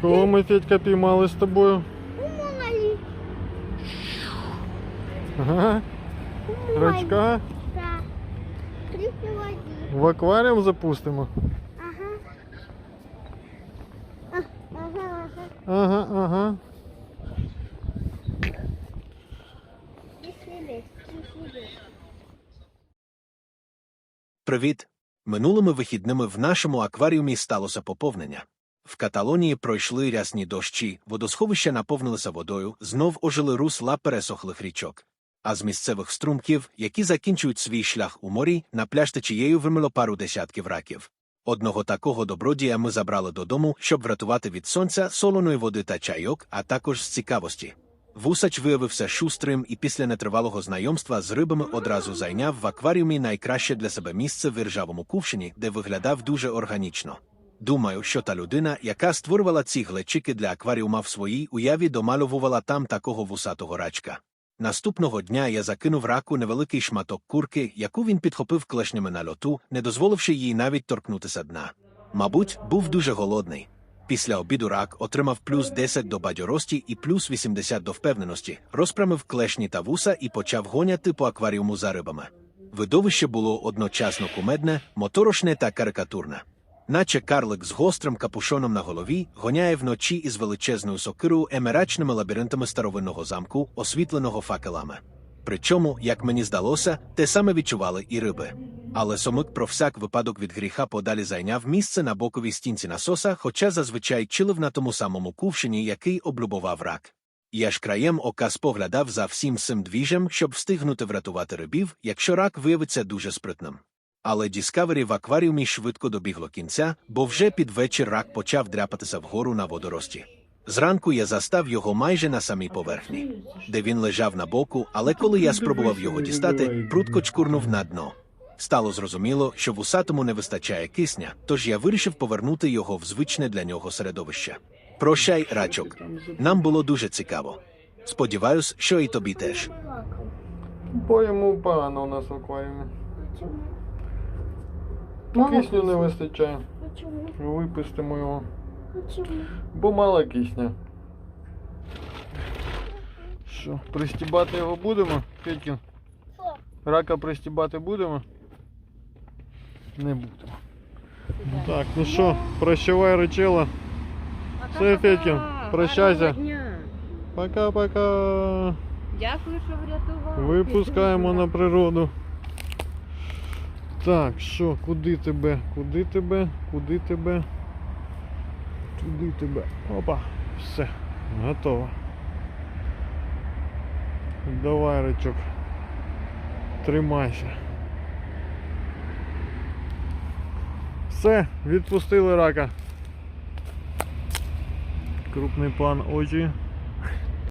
Кого ми Федька піймали з тобою? Умали. Ага. Рачка Да. Припроводи. в акваріум запустимо. Ага. Ага, ага. Ага, ага. Привіт! Минулими вихідними в нашому акваріумі сталося поповнення. В Каталонії пройшли рясні дощі, водосховища наповнилися водою, знов ожили русла пересохлих річок. А з місцевих струмків, які закінчують свій шлях у морі, на пляж течією вимило пару десятків раків. Одного такого добродія ми забрали додому, щоб врятувати від сонця, солоної води та чайок, а також з цікавості. Вусач виявився шустрим і після нетривалого знайомства з рибами одразу зайняв в акваріумі найкраще для себе місце в іржавому кувшині, де виглядав дуже органічно. Думаю, що та людина, яка створювала ці глечики для акваріума в своїй уяві, домальовувала там такого вусатого рачка. Наступного дня я закинув раку невеликий шматок курки, яку він підхопив клешнями на льоту, не дозволивши їй навіть торкнутися дна. Мабуть, був дуже голодний. Після обіду рак отримав плюс 10 до бадьорості і плюс 80 до впевненості, розпрямив клешні та вуса і почав гоняти по акваріуму за рибами. Видовище було одночасно кумедне, моторошне та карикатурне. Наче карлик з гострим капушоном на голові гоняє вночі із величезною сокирою емерачними лабіринтами старовинного замку, освітленого факелами. Причому, як мені здалося, те саме відчували і риби. Але сомик про всяк випадок від гріха подалі зайняв місце на боковій стінці насоса, хоча зазвичай чилив на тому самому кувшині, який облюбував рак. Я ж краєм ока споглядав за всім цим двіжем, щоб встигнути врятувати рибів, якщо рак виявиться дуже спритним. Але Діскавері в акваріумі швидко добігло кінця, бо вже під вечір рак почав дряпатися вгору на водорості. Зранку я застав його майже на самій поверхні, де він лежав на боку, але коли я спробував його дістати, прутко чкурнув на дно. Стало зрозуміло, що вусатому не вистачає кисня, тож я вирішив повернути його в звичне для нього середовище. Прощай, рачок. Нам було дуже цікаво. Сподіваюсь, що і тобі теж. Бо йому погано у нас в акваріумі. Почему? Кисню не вистачає. Почему? Випустимо його. Почему? Бо мало кисня. Що, пристібати його будемо? Что? Рака пристібати будемо? Не будемо. Так, ну що, прощавай, речела. Все, Федькін, прощайся. Пока-пока. Дякую, що врятував. Випускаємо на природу. Так, що, куди тебе? Куди тебе? Куди тебе? Туди тебе. Опа. Все, готово. Давай, речок. Тримайся. Все, відпустили рака. Крупний план очі.